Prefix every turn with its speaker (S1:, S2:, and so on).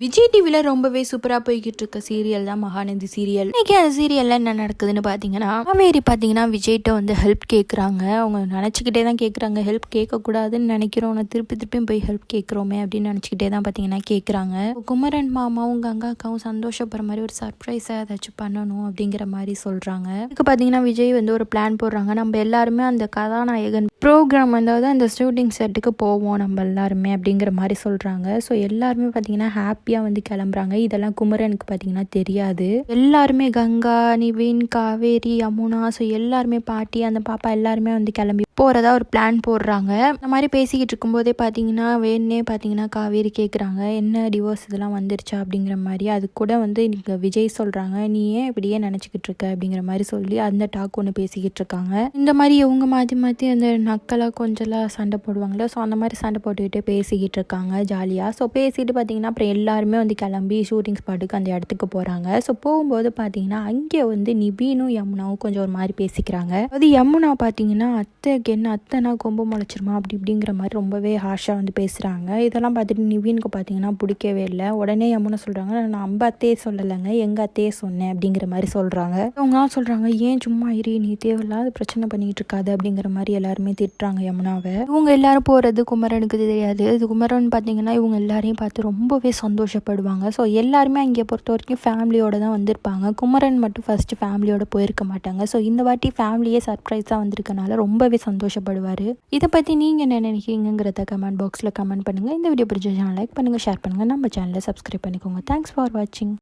S1: விஜய் டிவியில் ரொம்பவே சூப்பராக போய்கிட்டு இருக்க சீரியல் தான் மகாநதி சீரியல் இன்னைக்கு அந்த சீரியலில் என்ன நடக்குதுன்னு பார்த்தீங்கன்னா காவேரி பார்த்தீங்கன்னா விஜய்கிட்ட வந்து ஹெல்ப் கேட்குறாங்க அவங்க நினச்சிக்கிட்டே தான் கேட்குறாங்க ஹெல்ப் கேட்கக்கூடாதுன்னு நினைக்கிறோம். நான் திருப்பி திருப்பியும் போய் ஹெல்ப் கேட்குறோமே அப்படின்னு நினச்சிக்கிட்டே தான் பார்த்தீங்கன்னா கேட்குறாங்க குமரன் மாமாவும் கங்கா அக்காவும் சந்தோஷப்படுற மாதிரி ஒரு சர்ப்ரைஸாக ஏதாச்சும் பண்ணணும் அப்படிங்கிற மாதிரி சொல்கிறாங்க இதுக்கு பார்த்தீங்கன்னா விஜய் வந்து ஒரு பிளான் போடுறாங்க. நம்ம எல்லாருமே அந்த கதாநாயகன் ப்ரோக்ராம் வந்தாவது அந்த ஷூட்டிங் செட்டுக்கு போவோம் நம்ம எல்லாருமே அப்படிங்கிற மாதிரி சொல்கிறாங்க ஸோ எல்லாருமே பார்த்தீங்கன்னா ஹாப்பியாக வந்து கிளம்புறாங்க. இதெல்லாம் குமரனுக்கு பார்த்தீங்கன்னா தெரியாது. எல்லாருமே கங்கா நிவின் காவேரி யமுனா ஸோ எல்லாருமே பாட்டி அந்த பாப்பா எல்லாருமே வந்து கிளம்பி போகிறதா ஒரு பிளான் போடுறாங்க. இந்த மாதிரி பேசிக்கிட்டு இருக்கும்போதே பார்த்தீங்கன்னா வேணுன்னே பார்த்தீங்கன்னா காவேரி கேட்குறாங்க என்ன டிவோர்ஸ் இதெல்லாம் வந்துருச்சா அப்படிங்கிற மாதிரி. அது கூட வந்து இங்கே விஜய் சொல்கிறாங்க நீ ஏன் இப்படியே நினச்சிக்கிட்டு இருக்க அப்படிங்கிற மாதிரி சொல்லி அந்த டாக் ஒன்று பேசிக்கிட்டு இருக்காங்க. இந்த மாதிரி இவங்க மாற்றி மாற்றி அந்த நக்கலாக கொஞ்சலாம் சண்டை போடுவாங்களே ஸோ அந்த மாதிரி சண்டை போட்டுக்கிட்டே பேசிக்கிட்டு இருக்காங்க ஜாலியாக ஸோ பேசிட்டு பார்த்தீங்கன்னா அப்புறம் எல்லாருமே வந்து கிளம்பி ஷூட்டிங் ஸ்பாட்டுக்கு அந்த இடத்துக்கு போகிறாங்க ஸோ போகும்போது பார்த்தீங்கன்னா அங்கே வந்து நிபீனும் யமுனாவும் கொஞ்சம் ஒரு மாதிரி பேசிக்கிறாங்க. அது யமுனா பார்த்தீங்கன்னா அத்தைக்கு என்ன அத்தைனா கொம்பு முளைச்சிருமா? அப்படி இப்படிங்கிற மாதிரி ரொம்பவே ஹாஷாக வந்து பேசுகிறாங்க இதெல்லாம் பார்த்துட்டு நிவீனுக்கு பார்த்தீங்கன்னா பிடிக்கவே இல்லை. உடனே யமுனை சொல்கிறாங்க நான் நம்ம அத்தையே சொல்லலைங்க எங்கள் அத்தையே சொன்னேன் அப்படிங்கிற மாதிரி சொல்கிறாங்க அவங்களாம் சொல்கிறாங்க ஏன் சும்மா இரு நீ தேவையில்லாத பிரச்சனை பண்ணிக்கிட்டு இருக்காது அப்படிங்கிற மாதிரி எல்லாருமே திட்டுறாங்க யமுனாவை. இவங்க எல்லாரும் போகிறது குமரனுக்கு தெரியாது. இது குமரன் பார்த்தீங்கன்னா இவங்க எல்லாரையும் பார்த்து ரொம்பவே சந்தோஷப்படுவாங்க. ஸோ எல்லாருமே அங்கே பொறுத்த வரைக்கும் ஃபேமிலியோட தான் வந்திருப்பாங்க. குமரன் மட்டும் ஃபஸ்ட்டு ஃபேமிலியோட போயிருக்க மாட்டாங்க. ஸோ இந்த வாட்டி ஃபேமிலியே சர்ப்ரைஸாக வந்திருக்கனால ரொம்பவே சந்தோஷம். சந்தோஷப்படுவார். இதை பற்றி நீங்கள் என்ன நினைக்கிறீங்கிறத கமெண்ட் பாக்ஸில் கமெண்ட் பண்ணுங்கள் இந்த வீடியோ பிடிச்ச சேனல் லைக் பண்ணுங்கள் ஷேர் பண்ணுங்கள் நம்ம சேனலை சப்ஸ்கிரைப் பண்ணிக்கோங்க. தேங்க்ஸ் ஃபார் வாட்சிங்